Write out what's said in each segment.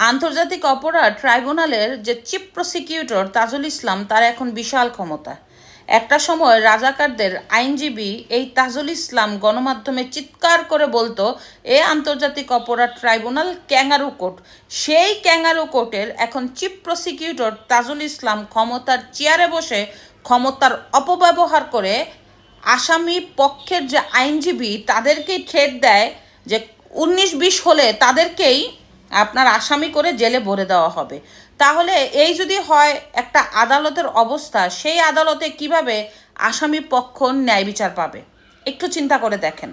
আন্তর্জাতিক অপরাধ ট্রাইব্যুনালের যে চিফ প্রসিকিউটর তাজুল ইসলাম, তার এখন বিশাল ক্ষমতা। একটা সময় রাজাকারদের আইনজীবী এই তাজুল ইসলাম গণমাধ্যমে চিৎকার করে বলতো, এ আন্তর্জাতিক অপরাধ ট্রাইব্যুনাল ক্যাঙ্গারু কোর্ট। সেই ক্যাঙ্গারু কোর্টের এখন চিফ প্রসিকিউটর তাজুল ইসলাম ক্ষমতার চেয়ারে বসে ক্ষমতার অপব্যবহার করে আসামি পক্ষের যে আইনজীবী তাদেরকেই থ্রেট দেয় যে উনিশ বিশ হলে তাদেরকেই আপনার আসামি করে জেলে ভরে দেওয়া হবে। তাহলে এই যদি হয় একটা আদালতের অবস্থা, সেই আদালতে কীভাবে আসামি পক্ষ ন্যায় বিচার পাবে? একটু চিন্তা করে দেখেন।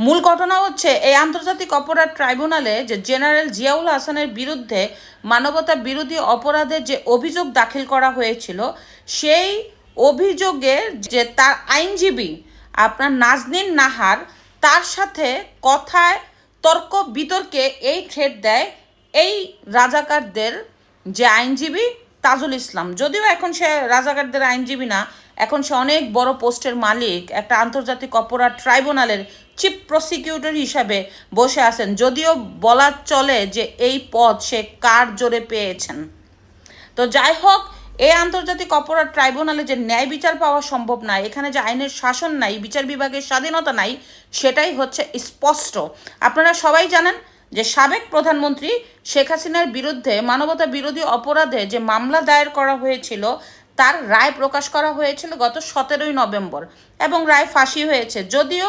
মূল ঘটনা হচ্ছে, এই আন্তর্জাতিক অপরাধ ট্রাইব্যুনালে যে জেনারেল জিয়াউল হাসানের বিরুদ্ধে মানবতা বিরোধী অপরাধের যে অভিযোগ দাখিল করা হয়েছিল, সেই অভিযোগে যে তার আইনজীবী, আপনার নাজনীন নাহার, তার সাথে কথায় তর্ক বিতর্কে এই থ্রেট দেয় এই রাজাকারদের যে আইনজীবী তাজুল ইসলাম। যদিও এখন সে রাজাকারদের আইনজীবী না, এখন সে অনেক বড় পোস্টের মালিক, একটা আন্তর্জাতিক অপরাধ ট্রাইব্যুনালের চিফ প্রসিকিউটর হিসাবে বসে আছেন। যদিও বলা চলে যে এই পদ সে কার জোরে পেয়েছেন। তো যাই হোক এই আন্তর্জাতিক অপরাধ ট্রাইব্যুনালে যে ন্যায় বিচার পাওয়া সম্ভব না এখানে যে আইনের শাসন নাই, বিচার বিভাগের স্বাধীনতা নাই, সেটাই হচ্ছে স্পষ্ট। আপনারা সবাই জানেন যে সাবেক প্রধানমন্ত্রী শেখ হাসিনার বিরুদ্ধে মানবতা বিরোধী অপরাধে যে মামলা দায়ের করা হয়েছিল, তার রায় প্রকাশ করা হয়েছিল গত সতেরোই নভেম্বর এবং রায় ফাঁসি হয়েছে। যদিও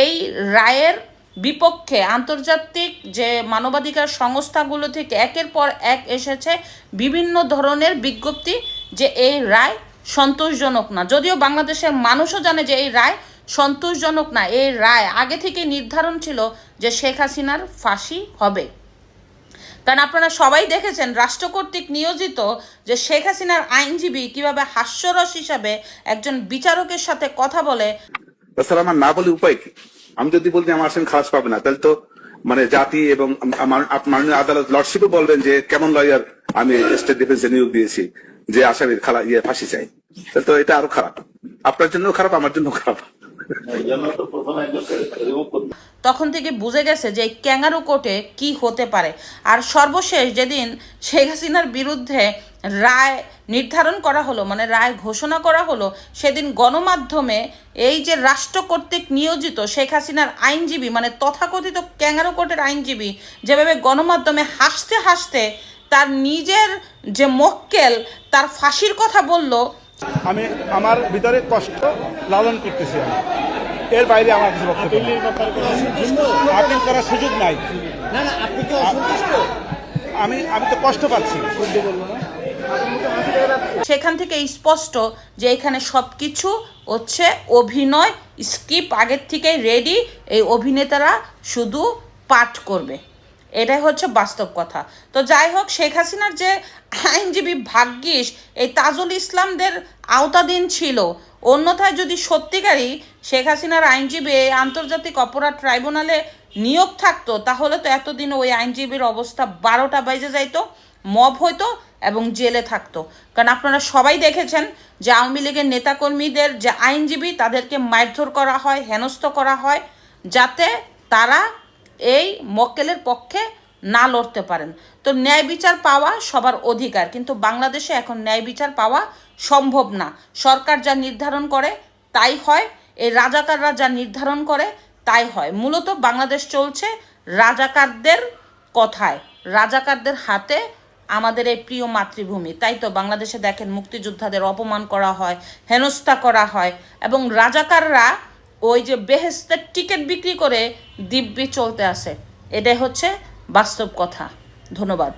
এই রায়ের বিপক্ষে আন্তর্জাতিক যে মানবাধিকার সংস্থাগুলো থেকে একের পর এক এসেছে বিভিন্ন ধরনের বিজ্ঞপ্তি যে এই রায় সন্তোষজনক না। যদিও বাংলাদেশের মানুষও জানে যে এই রায় সন্তোষজনক না। এই রায় আগে থেকে নির্ধারণ ছিল যে শেখ হাসিনার ফাঁসি হবে। কারণ আপনারা সবাই দেখেছেন, রাষ্ট্র কর্তৃক নিয়োজিত যে শেখ হাসিনার আইনজীবী কীভাবে হাস্যরস হিসাবে একজন বিচারকের সাথে কথা বলে। আমার না বলে উপায় কি? আমি যদি বলি আমার আসামি খালাস পাবে না, তাহলে তো মানে জাতি এবং মাননীয় আদালত লর্ডশিপও বলবেন যে কেমন লয়ার আমি স্টেট ডিফেন্সে নিয়োগ দিয়েছি, যে আসামির খালা ইয়ে ফাঁসি চাই। তাহলে তো এটা আরও খারাপ। আপনার জন্য খারাপ, আমার জন্য খারাপ। তখন থেকে বুঝে গেছে যে এই ক্যাঙ্গারু কোর্টে কি হতে পারে। আর সর্বশেষ যেদিন শেখ হাসিনার বিরুদ্ধে রায় নির্ধারণ করা হলো মানে রায় ঘোষণা করা হলো, সেদিন গণমাধ্যমে এই যে রাষ্ট্র কর্তৃক নিয়োজিত শেখ হাসিনার আইনজীবী মানে তথাকথিত ক্যাঙ্গারু কোর্টের আইনজীবী, যেভাবে গণমাধ্যমে হাসতে হাসতে তার নিজের যে মক্কেল, তার ফাঁসির কথা বলল আমি আমার ভিতরে কষ্ট লালন করতেছি আমি। এর বাইরে আমার কিছু বক্তব্য আপিল করার সুযোগ নাই। না না আপনি আমি আমি তো কষ্ট পাচ্ছি। সেখান থেকে স্পষ্ট যে এখানে সব কিছু হচ্ছে অভিনয় স্ক্রিপ্ট আগের থেকেই রেডি এই অভিনেতারা শুধু পাঠ করবে। এটাই হচ্ছে বাস্তব কথা। তো যাই হোক, শেখ হাসিনার যে আইনজীবী ভাগ্যিস, এই তাজুল ইসলামদের আওতাধীন ছিল। অন্যথায় যদি সত্যিকারই শেখ হাসিনার আইনজীবী এই আন্তর্জাতিক অপরাধ ট্রাইব্যুনালে নিয়োগ থাকতো, তাহলে তো এতদিন ওই আইনজীবীর অবস্থা বারোটা বাইজে যাইতো, মব হইতো এবং জেলে থাকতো। কারণ আপনারা সবাই দেখেছেন যে আওয়ামী লীগের নেতাকর্মীদের যে আইনজীবী, তাদেরকে মারধর করা হয়, হেনস্থ করা হয়, যাতে তারা এই মক্কেলের পক্ষে না লড়তে পারেন। তো ন্যায় বিচার পাওয়া সবার অধিকার, কিন্তু বাংলাদেশে এখন ন্যায় বিচার পাওয়া সম্ভব না। সরকার যা নির্ধারণ করে, তাই হয়। এই রাজাকাররা যা নির্ধারণ করে, তাই হয়। মূলত বাংলাদেশ চলছে রাজাকারদের কথায়, রাজাকারদের হাতে আমাদের এই প্রিয় মাতৃভূমি। তাই তো বাংলাদেশে দেখেন মুক্তিযোদ্ধাদের অপমান করা হয়, হেনস্থা করা হয়, এবং রাজাকাররা ওই যে বেহেস্তের টিকিট বিক্রি করে দিব্যি চলতে আসে। এটাই হচ্ছে বাস্তব কথা। ধন্যবাদ।